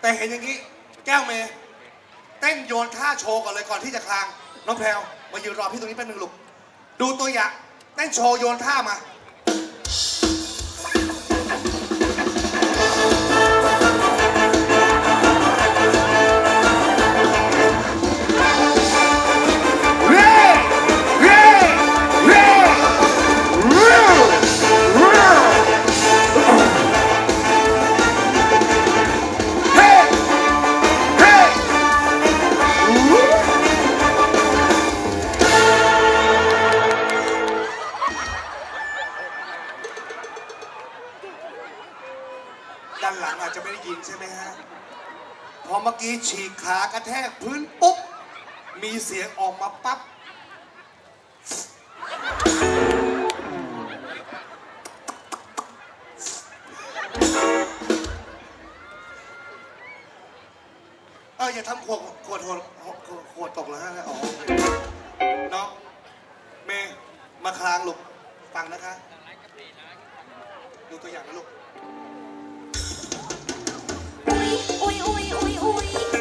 แต่เห็นอย่างนี้ แก้วเมย์เต้นโยนท่าโชว์ก่อนเลยก่อนที่จะคลาง น้องแพลวมายืนรอพี่ตรงนี้แป๊บนึงลูกดูตัวอย่างเต้นโชว์โยนท่ามา สียงออกมาปั๊บ เอออย่าทำขวดขวดขวดขวดตกแล้วฮะอ๋อโอเคน้องเมย์มาคลางลูกฟังนะคะ ดูตัวอย่างนะลูก อุ้ยอุ้ยอุ้ยอุ้ยอุ้ยอุ้ย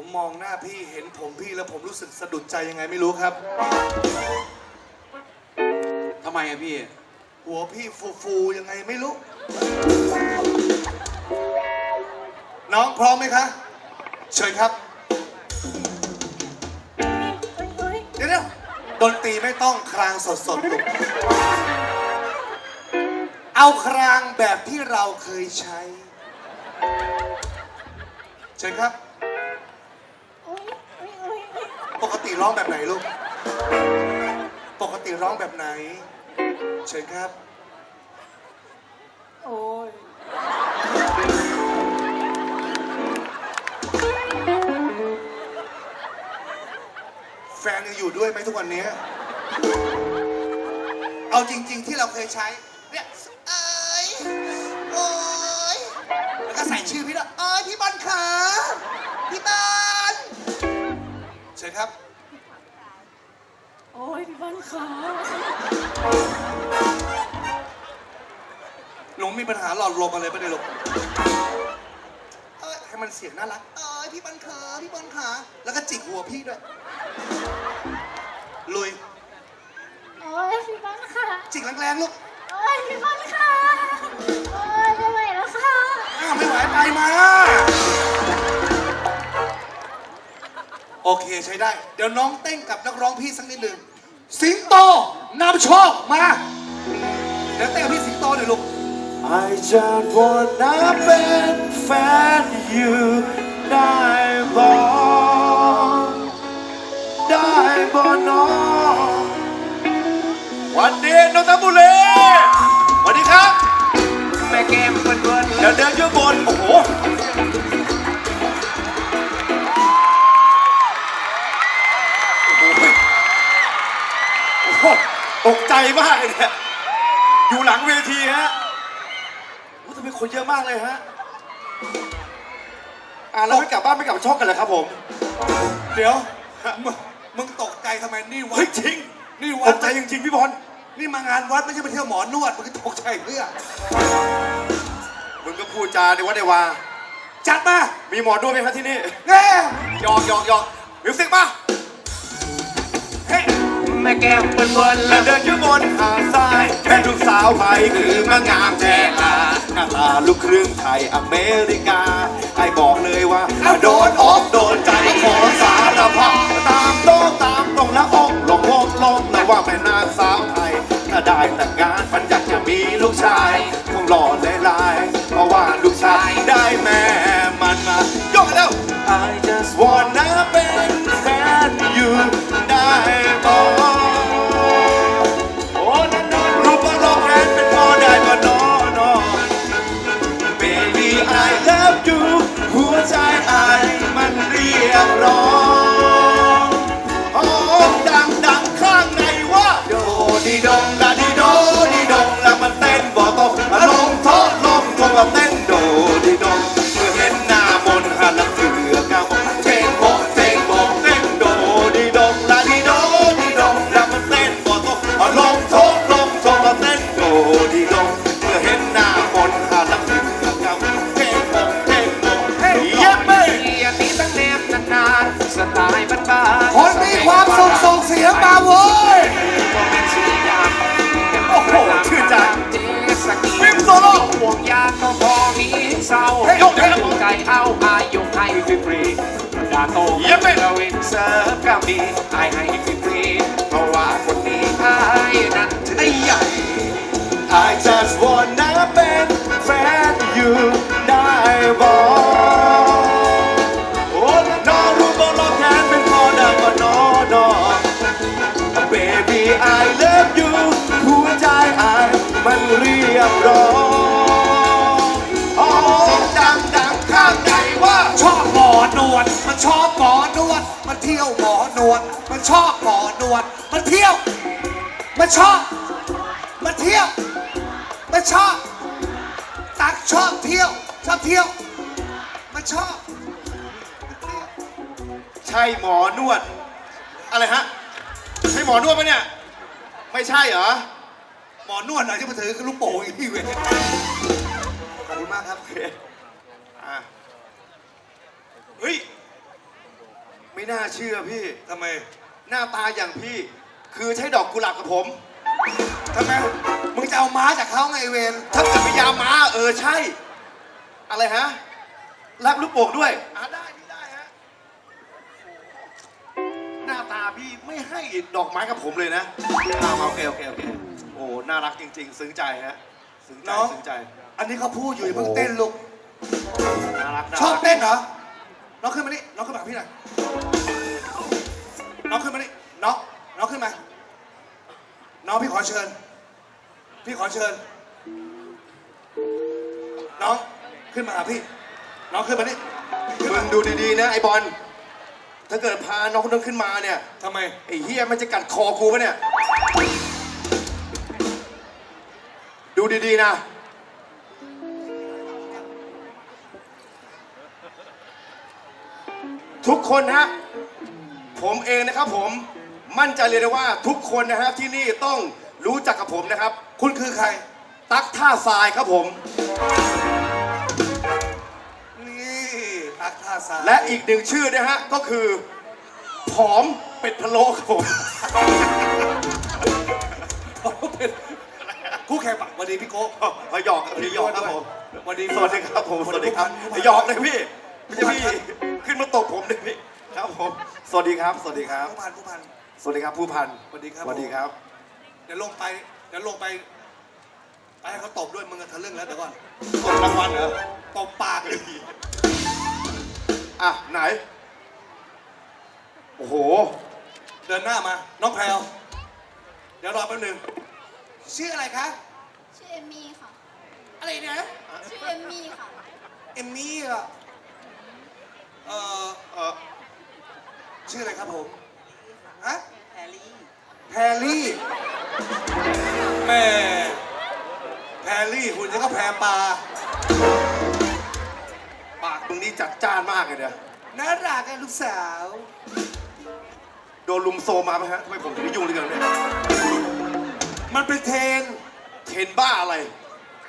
ผมมองหน้าพี่เห็นผมพี่แล้วผมรู้สึกสะดุดใจยังไงไม่รู้ครับ ทำไมอะพี่ หัวพี่ฟูฟูๆยังไงไม่รู้ น้องพร้อมไหมคะ เชิญครับ เดี๋ยวเดี๋ยวดนตรีไม่ต้องครางสดๆลูกเอาครางแบบที่เราเคยใช้ เชิญครับ ติร้องแบบไหนลูก ปกติร้องแบบไหน เชิญครับ โอ้ยแฟนยังอยู่ด้วยไหมทุกวันนี้ เอาจริง ๆ ที่เราเคยใช้ เนี่ยเอ้ยโอ้ยแล้วก็ใส่ชื่อพี่ด้วยเอ้ยพี่บอลขาพี่บอลเชิญครับ โอ้ยพี่บอลขาหนูมีปัญหาหลอดลมอะไรปะเนี่ยลูกเอ้ยให้มันเสียงน่ารัก เอ้ยพี่บอลขาพี่บอลขาแล้วก็จิกหัวพี่ด้วย ลุย โอ้ยพี่บอลขาจิกแรงๆลูก โอ้ยพี่บอลขาโอ้ยไม่ไหวแล้วค่ะอ้าวไม่ไหวไปมา โอเคใช้ได้ เดี๋ยวน้องเต้นกับนักร้องพี่สักนิดหนึ่งสิงโตนำโชคมา เดี๋ยวเต้นกับพี่สิงโตหน่อยลูก I just wanna เป็นแฟนอยู่ได้บ่ได้บ่น้องวันนี้นนทบุรีสวัสดีครับ แม่แก้มเพื่อนเดี๋ยวเดินอยู่บน โอ้โห มากเลยเนี่ยอยู่หลังเวทีฮะโอ้ทำไมคนเยอะมากเลยฮะอ่าแล้วไม่กลับบ้านไม่กลับช่องกันเลยครับผมๆเดี๋ยวมึงมึงตกใจทำไมนี่วัเฮ้ดยจริงนี่ตวัดกใจจริงๆพี่บอลนี่มางานวัดไม่ใช่ไปเที่ยวหมอนวดมึงก็ตกใจเพื่อมึงก็พูดจาในวัดในวา จัดมามีหมอด้วยไหมครับที่นี่แน่ หยอกหยอกหยอกมิวสิกมาเฮ้ย แม่แก้มเปิ้นเปิ้นและเดินอยู่บนหาดทรายเป็นลูกสาวไทยคือมางามแท้ลาหน้าตาลูกครึ่งไทยอเมริกาไอ้บอกเลยว่าโดนอกโดนใจขอสารภาพตามโต๊ะตามตรงและอกลงลงลงเลยว่าแม่นางสาวไทยถ้าได้แต่งงานฝันอยากจะมีลูกชายคงหล่อเลยลาย ดีไอให้ฟรีเพราะว่าคนนี้ไอ้นั้นถือไอ้ใหญ่ I just wanna เป็นแฟนอยู่ได้บอกโอ้น้องรู้บอกเราแค่เป็นพอได้ก็น้อน้อง Baby I love ชอบมันเที่ยวมันชอบ ตักชอบเที่ยว ชอบเที่ยวมันชอบ ใช่หมอนวด อะไรฮะ ใช่หมอนวดปะเนี่ย ไม่ใช่เหรอ หมอนวดหน่อที่มาถือคือลูกโป่งอีกพี่เว้ยขอบคุณมากครับอะเฮ้ย ไม่น่าเชื่อพี่ ทำไม หน้าตาอย่างพี่ คือใช้ดอกกุหลาบกับผมทำไมมึงจะเอาม้าจากเขาไงไอ้เวนถ้าเกิดพยาม้าเออใช่ อะไรฮะรับลูกโป่งด้วยอะได้พี่ได้ฮะหน้าตาพี่ไม่ให้ดอกไม้กับผมเลยนะอ่าโอเคโอเคโอเคโอ้น่ารักจริง ๆ ซึ้งใจฮะซึ้งใจน้องซึ้งใจอันนี้เขาพูดอยู่อย่าเพิ่งเต้นลูก น่ารักน่าชอบรักเต้นเหรอ น้องขึ้นมานี่น้องขึ้นมาหาพี่หน่อยน้องขึ้นมานี่น้อง น้องขึ้นมา น้องพี่ขอเชิญ พี่ขอเชิญ น้องขึ้นมาหาพี่ น้องขึ้นมานี่ขึ้นมึมางดูดีๆนะไอ้บอล ถ้าเกิดพาน้องคนนั้นขึ้นมาเนี่ย ทำไม ไอ้เฮียมันจะกัดคอกูปะเนี่ย ดูดีๆนะ ทุกคนฮะ ผมเองนะครับผม มั่นใจเลยนะว่าทุกคนนะฮะที่นี่ต้องรู้จักกับผมนะครับ คุณคือใคร ตั๊กท่าทรายครับผม นี่ตักท่าสายและอีกหนึ่งชื่อนะฮะก็คือ ผอมเป็ดพะโล้ครับผม คู่แข่งปะสวัสดีพี่โก้มาหยอกครับพี่หยอกครับผมสวัสดีสวัสดีครับผมสวัสดีครับหยอกเลยพี่ไม่ใช่พี่ขึ้นมาตบผมเลยพี่ครับผม สวัสดีครับ สวัสดีครับ ผู้พันผู้พัน สวัสดีครับผู้พันสวัสดีครับ สวัสดีครับ เดี๋ยวลงไป เดี๋ยวลงไป ไปให้เขาตบด้วยมึงอะทะลึ่งแล้วเดี๋ยวก่อนตบรางวัลเหรอ ตบปากเลยอะไหน โอ้โห เดินหน้ามา น้องแพรวเดี๋ยวรอแป๊บหนึง ชื่ออะไรคะ ชื่อเอมมี่ค่ะ อะไรนะ ชื่อเอมมี่ค่ะ เอมมี่อะเอ่อเอ่อชื่ออะไรครับผม ฮะแพรลี่แพรลี่แม่แพรลี่หุ่นยังก็แพรปลาปากมึงนี่จัดจ้านมากเลยเนี่ยน่ารักอะลูกสาว โดนลุมโซมมาไหมฮะทำไมผมถึงไม่ยุ่งเลยกันเนี่ยมันเป็นเทรนเทนบ้าอะไร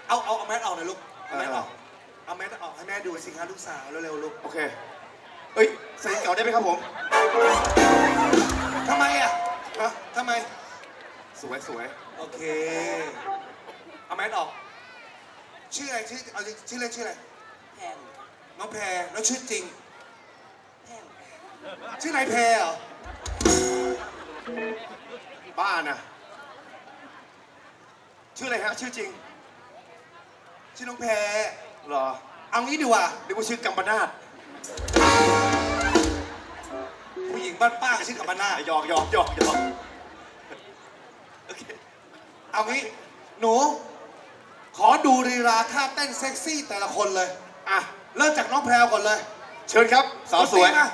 เอาเอาเอาแมสออกหน่อยลูกเอาแมสเออออกเอาแมสออกให้แม่ดูสิคะลูกสาวเร็วๆลูก โอเค เอ้ยใส่เก่าได้ไหมครับผมทำไมอะฮะทำไม สวยสวยโอเค เอาแมสออก ชื่ออะไรชื่อเอาชื่อเล่นชื่ออะไร แพงน้องแพรแล้วชื่อจริง แพงชื่อนายแพรเหรอ บ้านะชื่ออะไรฮะชื่อจริง ชื่อน้องแพรเหรอ เอางี้ดีกว่าเรียกว่าชื่อกัมปนาต ญิงบ้านป้าชื่อกัมปนาอะหยอกหยอกหยอกหยอกโอเคเอางี้ หนู ขอดูรีลาท่าเต้นเซ็กซี่แต่ละคนเลย อะ เริ่มจากน้องแพรวก่อนเลย เชิญครับ สาวสวยนตรีมา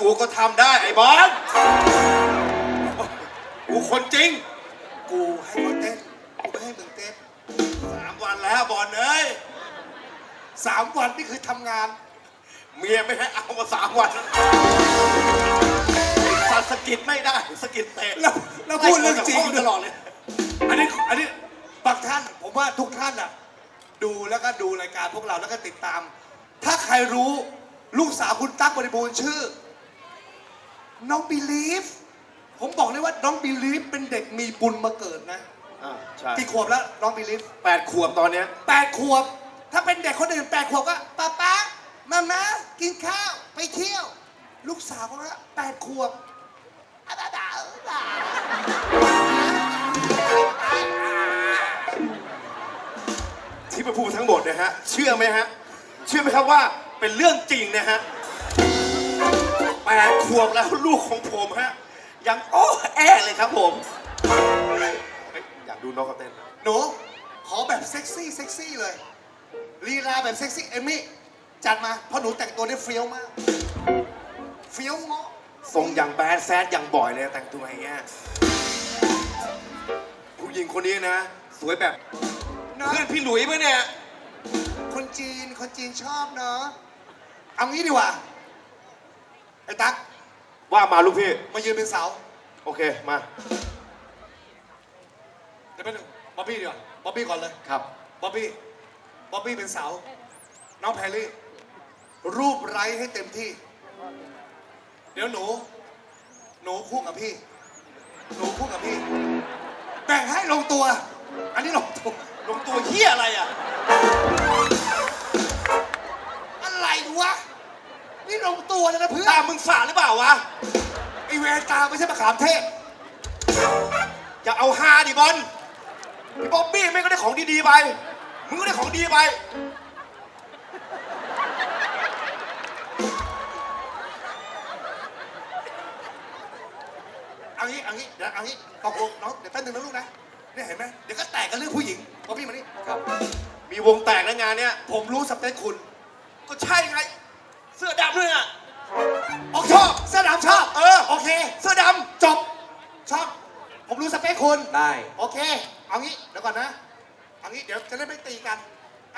กูก็ทำได้ไอ้บอลกูคนจริง กูให้เขาเต้นกูไม่ให้มึงเต้นสามวันแล้วบอลเอ้ยสามวันนี่คือทำงาน เมียไม่ให้เอามาสามวันไอ้สัตว์สกิดไม่ได้สะกิดเตะแล้วแล้วพูดเรื่องจริง ไล่ออกจากห้ตลอดเลย อันนี้อันนี้บางท่านผมว่าทุกท่านอะ ดูแล้วก็ดูรายการพวกเราแล้วก็ติดตาม ถ้าใครรู้ลูกสาวคุณตั๊กบริบูรณ์ชื่อ น้องบิลีฟผมบอกเลยว่าน้องบิลีฟเป็นเด็กมีบุญมาเกิดนะอ่าใช่กี่ขวบแล้วน้องบิลีฟแปดขวบตอนเนี้ยแปดขวบ ถ้าเป็นเด็กคนอื่นแปดขวบก็ป้าป๊ามามากินข้าวไปเที่ยว ลูกสาวเขาละแปดขวบอะบ้าบ้าบ้าที่มาพูดทั้งหมดนะฮะ เชื่อไหมฮะ เชื่อไหมครับว่าเป็นเรื่องจริงนะฮะ แปดขวบแล้วลูกของผมฮะ ยังโอ้แอเลยครับผมเฮ้ยอยากดูน้องเขาเต้นหนูขอแบบเซ็กซี่เซ็กซี่เลยลีลาแบบเซ็กซี่เอมมี่จัดมาเพราะหนูแต่งตัวได้เฟี้ยวมากเฟี้ยวเงาะทรงอย่างแบดแซดอย่างบ่อยเลยแต่งตัวอย่างเงี้ยผู้หญิงคนนี้นะ สวยแบบเนอะเพื่อนพี่หลุยปะเนี่ย คนจีนคนจีนชอบเนาะเอางี้ดีกว่าไอ้ตั๊กว่ามาลูกพี่ มายืนเป็นเสาโอเคมา เดี๋ยวไปบนึงบ๊อบบี้ดีกว่าบ๊อบบี้ก่อนเลยครับ บ๊อบบี้บ๊อบบี้เป็นเสาน้องแพรรี่ รูปไร้ให้เต็มที่ เดี๋ยวหนู หนูคู่กับพี่ หนูคู่กับพี่ แบ่งให้ลงตัว อันนี้ลงตัว ลงตัวเฮียอะไรอะ นี่ลงตัวเลยนะเพื่อตานมึงสาหรือเปล่าวะไอเวรตาไม่ใช่มะขามเทศอย่าเอาฮาดิบอลพี่บ๊อบบี้ไม่งก็ได้ของดีๆไปมึงก็ได้ของดีไปเอางี้เอางี้เดี๋ยวเอางี้ตกลงน้องเดี๋ยวแป๊บนึงนะลูกนะเนี่ยเห็นไหมเดี๋ยวก็แตกกันเรื่องผู้หญิงบ๊อบบี้มานี่ครับมีวงแตกในงานเนี้ยผมรู้สเปคคุณ ก็ใช่ไง เสื้อดำด้วยอะโอเคชอบเสื้อดำชอบเออโอเค เสื้อดจบชอบ ผมรู้สเปคคุณำได้ โอเค เอางี้เดี๋ยวก่อนนะเอางี้เดี๋ยวจะได้ไม่ตีกัน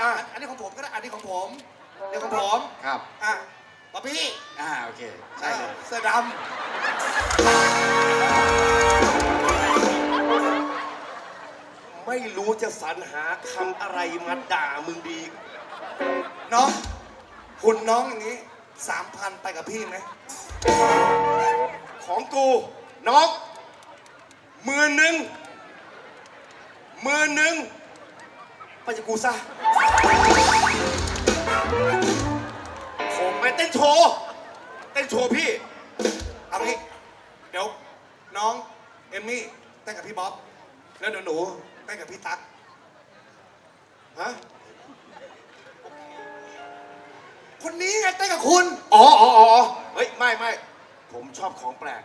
อ่าอันนี้ของผมก็ได้อันนี้ของผมเดี๋ยวของผมครับ อะบ๊อบบี้อ่า โอเค ใช่เลย เสื้อดไม่รู้จะสรรหาคำอะไรมาด่ามึงดีำน้องคุณน้องอย่างนี้ สามพันไปกับพี่ไหม ของกูน้องมื่นหนึ่งมื่นหนึ่งไปจากกูซะผมไปเต้นโชว์เต้นโชว์พี่ เอางี้เดี๋ยวน้องเอมมี่เต้นกับพี่บ๊อบ แล้วเดี๋ยวหนูเต้นกับพี่ตั๊กฮะ คนนี้ไงเต้นกับคุณ อ๋ออ๋ออ๋อเฮ้ย ไม่ไม่ ผมชอบของแปลก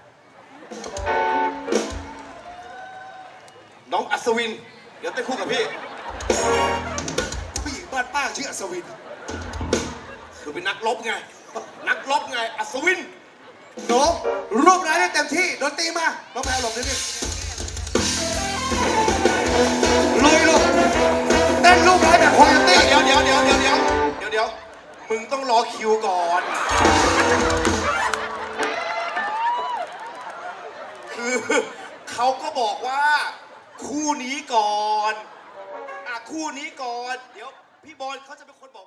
น้องอัศวิน เดี๋ยวเต้นคู่กับพี่ ผู้หญิงบ้านป้าชื่ออัศวิน คือเป็นนักรบไง นักรบไง อัศวินหนูรูปร้ายได้เต็มที่ดนตรีมาน้องแพรหลบนิดนึง มึงต้องรอคิวก่อน คือเขาก็บอกว่า คู่นี้ก่อน อะ คู่นี้ก่อน เดี๋ยวพี่บอลเขาจะเป็นคนบอก